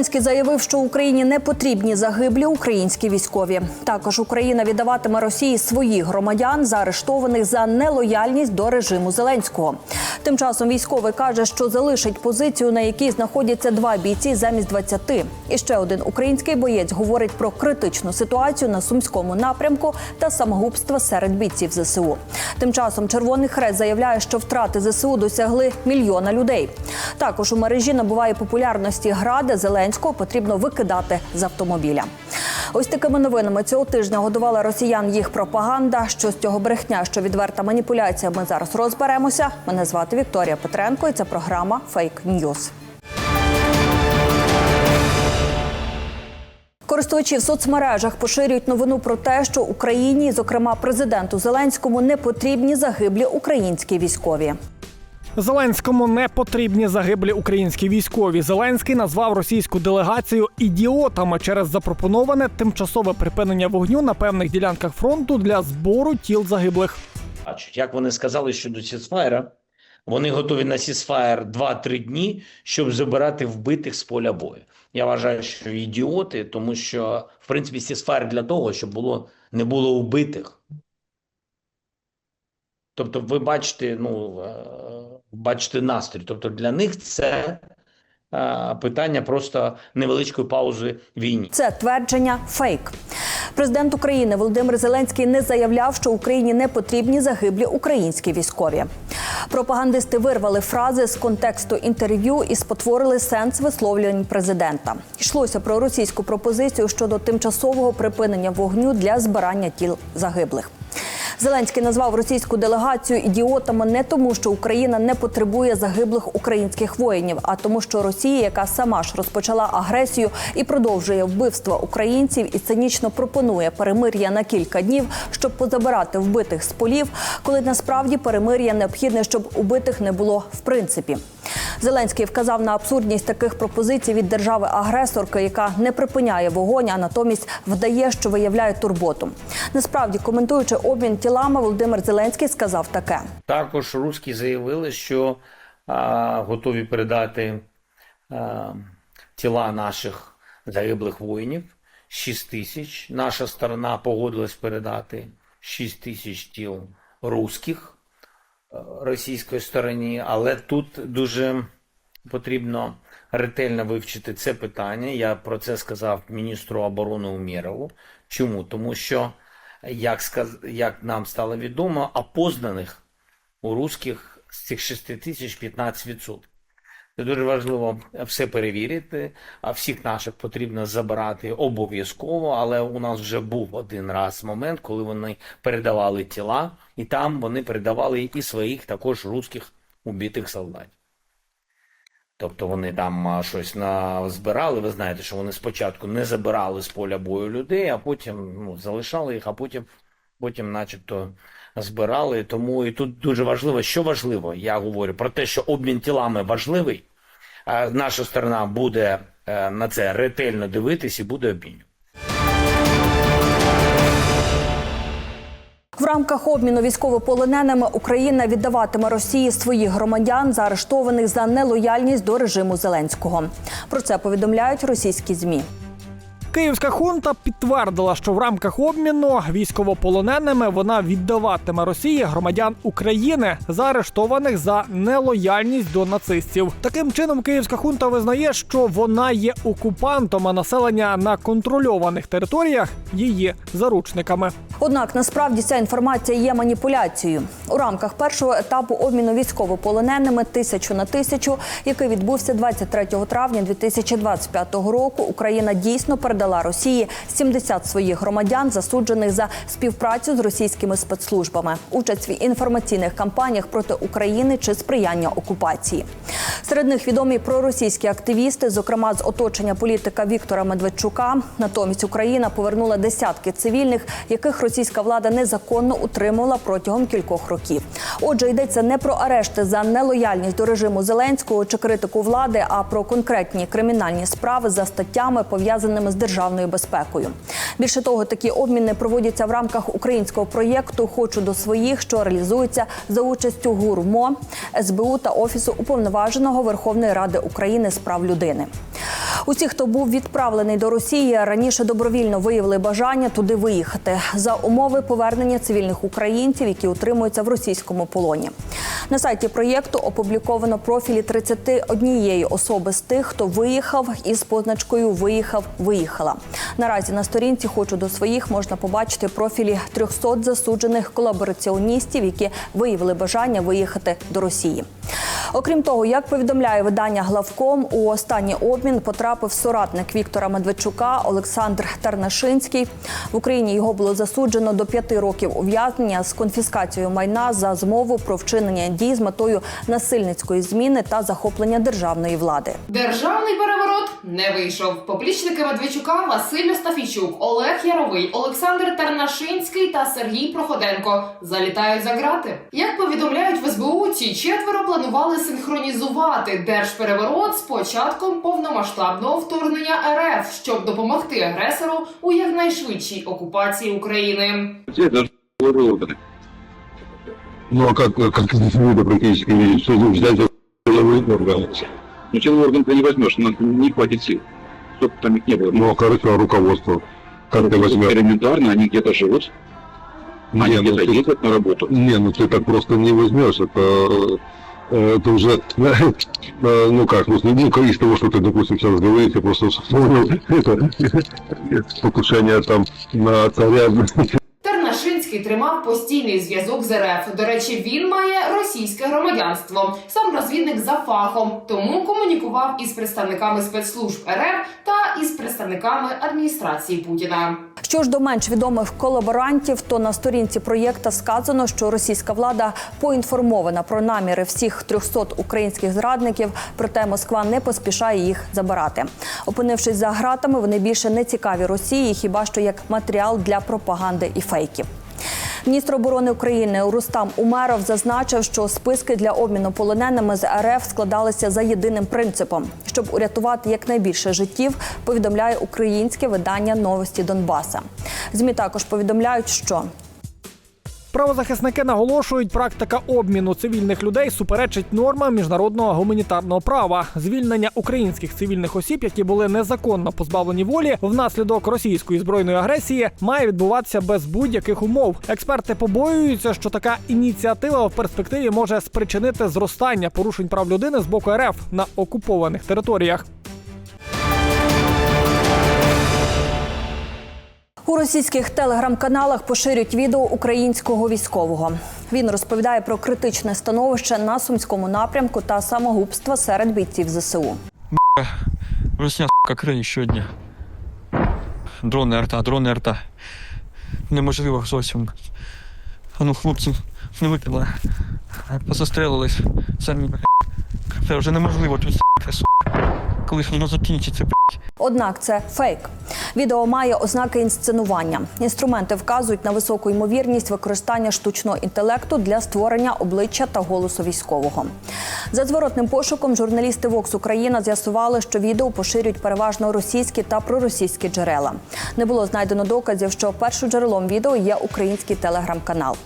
Зеленський заявив, що Україні не потрібні загиблі українські військові. Також Україна віддаватиме Росії своїх громадян, заарештованих за нелояльність до режиму Зеленського. Тим часом військовий каже, що залишить позицію, на якій знаходяться два бійці замість 20. І ще один український боєць говорить про критичну ситуацію на сумському напрямку та самогубства серед бійців ЗСУ. Тим часом Червоний Хрест заявляє, що втрати ЗСУ досягли мільйона людей. Також у мережі набуває популярності гра, де Зеленського потрібно викидати з автомобіля. Ось такими новинами цього тижня годувала росіян їх пропаганда. Що з цього брехня, що відверта маніпуляція. Ми зараз розберемося. Мене звати Вікторія Петренко, і це програма Фейк Ньюз. Користувачі в соцмережах поширюють новину про те, що Україні, зокрема президенту Зеленському, не потрібні загиблі українські військові. Зеленському не потрібні загиблі українські військові. Зеленський назвав російську делегацію ідіотами через запропоноване тимчасове припинення вогню на певних ділянках фронту для збору тіл загиблих. бачать. Як вони сказали щодо сісфаєра, вони готові на сісфаєр 2-3 дні, щоб забирати вбитих з поля бою. Я вважаю, що ідіоти, тому що в принципі сісфаєр для того, щоб було не було вбитих. Тобто, ви бачите, ну бачите настрій. Тобто для них це е, питання просто невеличкої паузи війні. Це твердження фейк. Президент України Володимир Зеленський не заявляв, що Україні не потрібні загиблі українські військові. Пропагандисти вирвали фрази з контексту інтерв'ю і спотворили сенс висловлювань президента. Йшлося про російську пропозицію щодо тимчасового припинення вогню для збирання тіл загиблих. Зеленський назвав російську делегацію ідіотами не тому, що Україна не потребує загиблих українських воїнів, а тому, що Росія, яка сама ж розпочала агресію і продовжує вбивства українців, і цинічно пропонує перемир'я на кілька днів, щоб позабирати вбитих з полів, коли насправді перемир'я необхідне, щоб убитих не було в принципі. Зеленський вказав на абсурдність таких пропозицій від держави-агресорки, яка не припиняє вогонь, а натомість вдає, що виявляє турботу. Насправді, коментуючи обмін тілами, Володимир Зеленський сказав таке. Також русські заявили, що а, готові передати а, тіла наших загиблих воїнів 6 тисяч. Наша сторона погодилась передати 6 тисяч тіл русських російської стороні, але тут дуже потрібно ретельно вивчити це питання. Я про це сказав міністру оборони Умєрову. Чому? Тому що, як, сказ... як нам стало відомо, опознаних у русських з цих 6 тисяч 15%. Це дуже важливо все перевірити, а всіх наших потрібно забирати обов'язково, але у нас вже був один раз момент, коли вони передавали тіла, і там вони передавали і своїх також русських убитих солдатів. Тобто вони там щось на... збирали. Ви знаєте, що вони спочатку не забирали з поля бою людей, а потім ну, залишали їх, а потім, потім начебто збирали. Тому і тут дуже важливо, що важливо, я говорю про те, що обмін тілами важливий. Наша сторона буде е, на це ретельно дивитись і буде обмінювати. В рамках обміну військовополоненими Україна віддаватиме Росії своїх громадян, заарештованих за нелояльність до режиму Зеленського. Про це повідомляють російські змі. Київська хунта підтвердила, що в рамках обміну військовополоненими вона віддаватиме Росії громадян України, заарештованих за нелояльність до нацистів. Таким чином, Київська хунта визнає, що вона є окупантом, а населення на контрольованих територіях її заручниками. Однак насправді ця інформація є маніпуляцією. У рамках першого етапу обміну військовополоненими тисячу на тисячу, який відбувся 23 травня 2025 року, Україна дійсно передала Росії 70 своїх громадян, засуджених за співпрацю з російськими спецслужбами, участь в інформаційних кампаніях проти України чи сприяння окупації. Серед них відомі проросійські активісти, зокрема з оточення політика Віктора Медведчука. Натомість Україна повернула десятки цивільних, яких російська влада незаконно утримувала протягом кількох років. Отже, йдеться не про арешти за нелояльність до режиму Зеленського чи критику влади, а про конкретні кримінальні справи за статтями, пов'язаними з державною безпекою. Більше того, такі обміни проводяться в рамках українського проєкту Хочу до своїх, що реалізується за участю ГУРМО, СБУ та офісу уповноваженого Верховної Ради України з прав людини. Усі, хто був відправлений до Росії, раніше добровільно виявили бажання туди виїхати за умови повернення цивільних українців, які утримуються в російському полоні. На сайті проєкту опубліковано профілі 31 особи з тих, хто виїхав із позначкою Виїхав, виїхала. Наразі на сторінці хочу до своїх можна побачити профілі 300 засуджених колабораціоністів, які виявили бажання виїхати до Росії. Окрім того, як повідомляє видання Главком, у останній обмін потрапив соратник Віктора Медведчука Олександр Тарнашинський. В Україні його було засуджено до п'яти років ув'язнення з конфіскацією майна за змову про вчинення дій з метою насильницької зміни та захоплення державної влади. Державний переворот не вийшов. Поплічники Медведчука Василь Остафійчук, Олег Яровий, Олександр Тарнашинський та Сергій Проходенко залітають за грати. Як повідомляють в СБУ, ці четверо планували синхронізувати держпереворот з початком повномасштабного вторгнення РФ, щоб допомогти агресору у якнайшвидшій окупації України. Органы. Ну а как, как это практически видеть, что ну, взять силовые органы? Ну силовой орган ты не возьмешь, но не хватит сил. Чтобы там их не было. Ну, а короче, руководство. Как ты возьмешь? Элементарно, они где-то живут, они Не, ну где-то ездят на работу. не, ну ты так просто не возьмешь. Это, э, это уже, э, ну как, ну, ну, из того, что ты, допустим, сейчас говоришь, я просто вспомнил это покушение там на царя. Тернашинський тримав постійний зв'язок з РФ. До речі, він має російське громадянство. Сам розвідник за фахом, тому комунікував із представниками спецслужб РФ та із представниками адміністрації Путіна. Що ж до менш відомих колаборантів, то на сторінці проєкта сказано, що російська влада поінформована про наміри всіх 300 українських зрадників, проте Москва не поспішає їх забирати. Опинившись за гратами, вони більше не цікаві Росії, хіба що як матеріал для пропаганди і фейків. Міністр оборони України Рустам Умеров зазначив, що списки для обміну полоненими з РФ складалися за єдиним принципом, щоб урятувати якнайбільше життів. Повідомляє українське видання Новості Донбаса. Змі також повідомляють, що Правозахисники наголошують, практика обміну цивільних людей суперечить нормам міжнародного гуманітарного права. Звільнення українських цивільних осіб, які були незаконно позбавлені волі внаслідок російської збройної агресії, має відбуватися без будь-яких умов. Експерти побоюються, що така ініціатива в перспективі може спричинити зростання порушень прав людини з боку РФ на окупованих територіях. У російських телеграм-каналах поширюють відео українського військового. Він розповідає про критичне становище на сумському напрямку та самогубства серед бійців ЗСУ. Сука, край щодня. Дрони арта, дрони арта. Неможливо зовсім. А ну, хлопці, не викинули. Позастрелились. Самі. Це вже неможливо тут. Коли воно закінчиться. Однак це фейк. Відео має ознаки інсценування. Інструменти вказують на високу ймовірність використання штучного інтелекту для створення обличчя та голосу військового. За зворотним пошуком журналісти Vox Україна з'ясували, що відео поширюють переважно російські та проросійські джерела. Не було знайдено доказів, що першоджерелом відео є український телеграм-канал.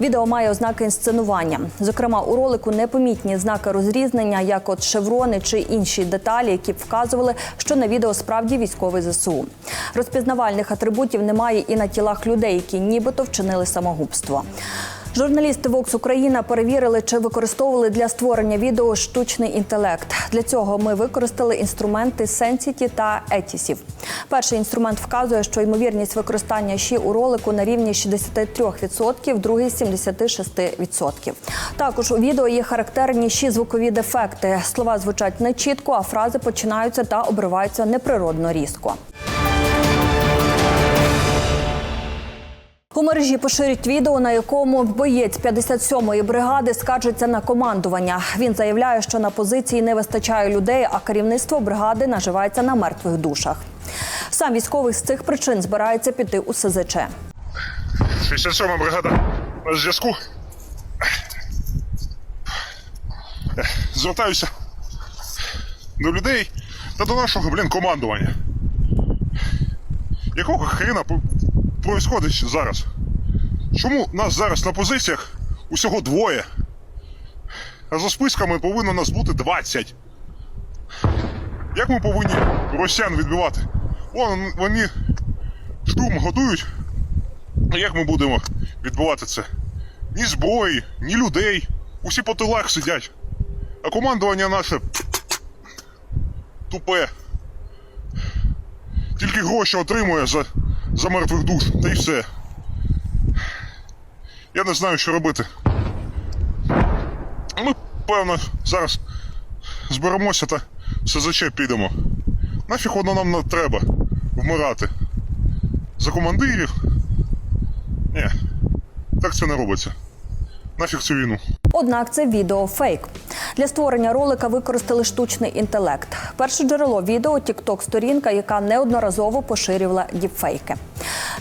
Відео має ознаки інсценування. Зокрема, у ролику непомітні знаки розрізнення, як от шеврони чи інші деталі, які б вказували, що на відео справді військовий ЗСУ. Розпізнавальних атрибутів немає і на тілах людей, які нібито вчинили самогубство. Журналісти Vox Україна перевірили, чи використовували для створення відео штучний інтелект. Для цього ми використали інструменти Sensity та Етісів. Перший інструмент вказує, що ймовірність використання щі у ролику на рівні 63%, другий 76%. Також у відео є характерні щі звукові дефекти. Слова звучать нечітко, а фрази починаються та обриваються неприродно різко. У мережі поширюють відео, на якому боєць 57-ї бригади скаржиться на командування. Він заявляє, що на позиції не вистачає людей, а керівництво бригади наживається на мертвих душах. Сам військовий з цих причин збирається піти у СЗЧ. 67 бригада на зв'язку. Звертаюся до людей та до нашого, блін, командування. Якого хрена происходить зараз? Чому нас зараз на позиціях усього двоє? А за списками повинно нас бути 20. Як ми повинні росіян відбивати? Вон вони штурм готують. А як ми будемо відбивати це? Ні зброї, ні людей. Усі по тилах сидять. А командування наше тупе. Тільки гроші отримує за, за мертвих душ, та й все. Я не знаю, що робити. Ми, певно, зараз зберемося та СЗЧ підемо. Нафіг воно нам не треба вмирати. За командирів? Ні, так це не робиться. Нафіг цю війну. Однак це відео фейк. Для створення ролика використали штучний інтелект. Перше джерело відео тікток сторінка, яка неодноразово поширювала діпфейки.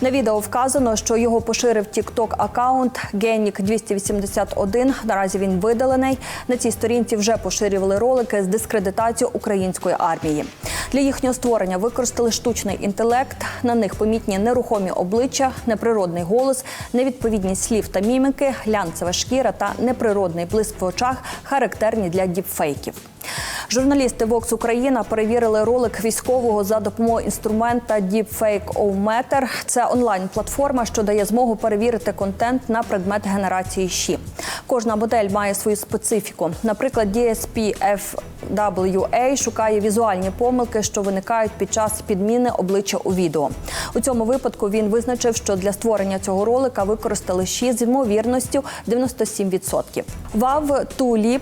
На відео вказано, що його поширив тікток аккаунт Генік 281 Наразі він видалений. На цій сторінці вже поширювали ролики з дискредитацією української армії. Для їхнього створення використали штучний інтелект. На них помітні нерухомі обличчя, неприродний голос, невідповідність слів та міміки, глянцева шкіра та неприродний блиск в очах, характерні для діпфейків. Журналісти Vox Україна перевірили ролик військового за допомогою інструмента Deepfake O-Meter. Це онлайн-платформа, що дає змогу перевірити контент на предмет генерації ЩІ. Кожна модель має свою специфіку. Наприклад, DSP FWA шукає візуальні помилки, що виникають під час підміни обличчя у відео. У цьому випадку він визначив, що для створення цього ролика використали ЩІ з ймовірністю 97%. WAV Tulip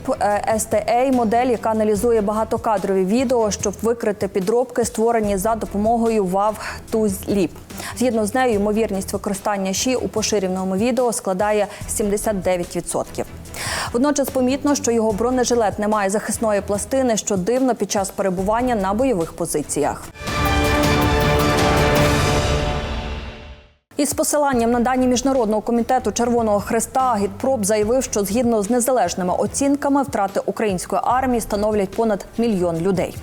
STA – модель, яка аналізує багатокадрові відео, щоб викрити підробки, створені за допомогою вав Тузліп. Згідно з нею, ймовірність використання ЩІ у поширеному відео складає 79%. Водночас помітно, що його бронежилет не має захисної пластини, що дивно під час перебування на бойових позиціях. Із посиланням на дані міжнародного комітету Червоного Хреста Агітпроп заявив, що згідно з незалежними оцінками втрати української армії становлять понад мільйон людей.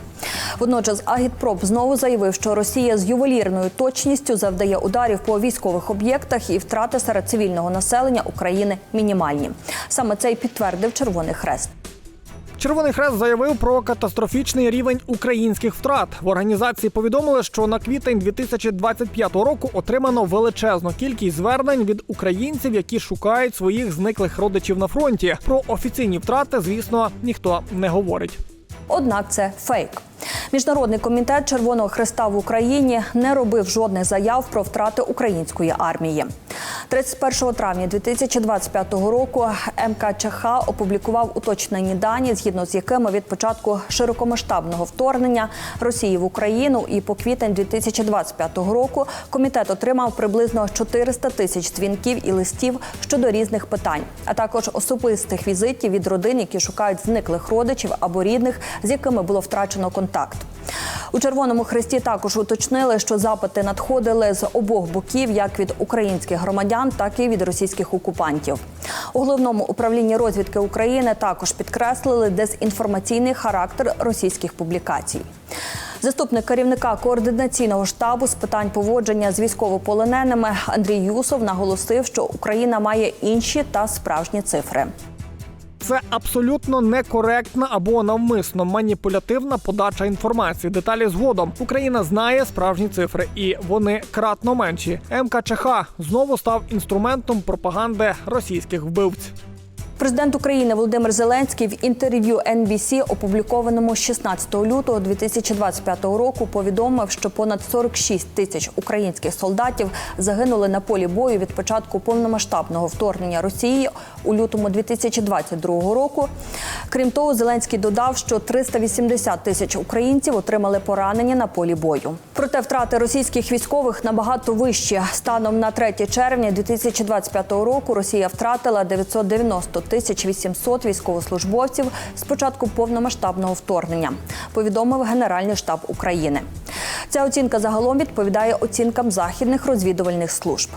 Водночас Агітпроп знову заявив, що Росія з ювелірною точністю завдає ударів по військових об'єктах і втрати серед цивільного населення України мінімальні. Саме це й підтвердив Червоний Хрест. Червоний Хрест заявив про катастрофічний рівень українських втрат. В організації повідомили, що на квітень 2025 року отримано величезну кількість звернень від українців, які шукають своїх зниклих родичів на фронті. Про офіційні втрати, звісно, ніхто не говорить. Однак це фейк. Міжнародний комітет Червоного Хреста в Україні не робив жодних заяв про втрати української армії. 31 травня 2025 року МКЧХ опублікував уточнені дані, згідно з якими від початку широкомасштабного вторгнення Росії в Україну і по квітень 2025 року комітет отримав приблизно 400 тисяч дзвінків і листів щодо різних питань, а також особистих візитів від родин, які шукають зниклих родичів або рідних, з якими було втрачено контакт. У Червоному Хресті також уточнили, що запити надходили з обох боків, як від українських громадян, так і від російських окупантів. У головному управлінні розвідки України також підкреслили дезінформаційний характер російських публікацій. Заступник керівника координаційного штабу з питань поводження з військовополоненими Андрій Юсов наголосив, що Україна має інші та справжні цифри. Це абсолютно некоректна або навмисно маніпулятивна подача інформації. Деталі згодом Україна знає справжні цифри, і вони кратно менші. МКЧХ знову став інструментом пропаганди російських вбивць. Президент України Володимир Зеленський в інтерв'ю NBC, опублікованому 16 лютого 2025 року, повідомив, що понад 46 тисяч українських солдатів загинули на полі бою від початку повномасштабного вторгнення Росії у лютому 2022 року. Крім того, Зеленський додав, що 380 тисяч українців отримали поранення на полі бою. Проте втрати російських військових набагато вищі. Станом на 3 червня 2025 року Росія втратила 990 тисяч 800 військовослужбовців з початку повномасштабного вторгнення. Повідомив Генеральний штаб України. Ця оцінка загалом відповідає оцінкам західних розвідувальних служб.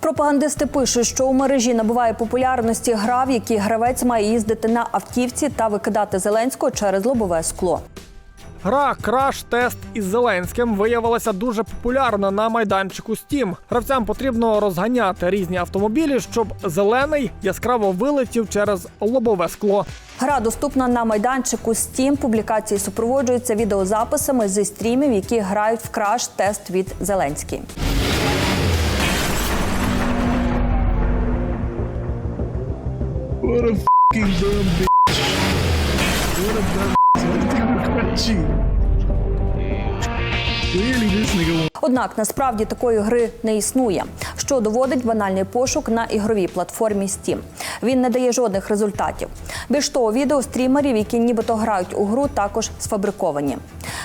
Пропагандисти пишуть, що у мережі набуває популярності гра, в якій гравець має їздити на автівці та викидати Зеленського через лобове скло. Гра Краш Тест із Зеленським виявилася дуже популярна на майданчику Steam. Гравцям потрібно розганяти різні автомобілі, щоб зелений яскраво вилетів через лобове скло. Гра доступна на майданчику Steam. Публікації супроводжуються відеозаписами зі стрімів, які грають в краш тест від Зеленський. Really, Clearly, this nigga Однак насправді такої гри не існує, що доводить банальний пошук на ігровій платформі Steam. Він не дає жодних результатів. Більш того, відео стрімерів, які нібито грають у гру, також сфабриковані.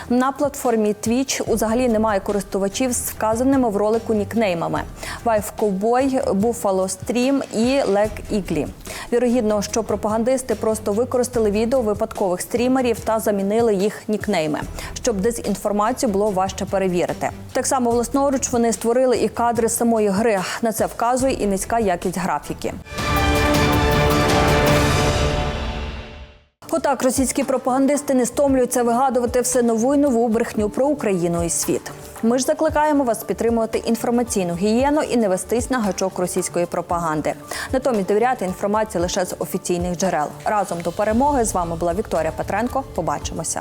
На платформі Twitch узагалі немає користувачів з вказаними в ролику нікнеймами: Vive Cowboy, Buffalo Stream і Leg Іглі. Вірогідно, що пропагандисти просто використали відео випадкових стрімерів та замінили їх нікнейми, щоб дезінформацію було важче перевірити. Так само власноруч вони створили і кадри самої гри. На це вказує і низька якість графіки. Отак російські пропагандисти не стомлюються вигадувати все нову й нову брехню про Україну і світ. Ми ж закликаємо вас підтримувати інформаційну гігієну і не вестись на гачок російської пропаганди. Натомість довіряти інформації лише з офіційних джерел. Разом до перемоги з вами була Вікторія Петренко. Побачимося.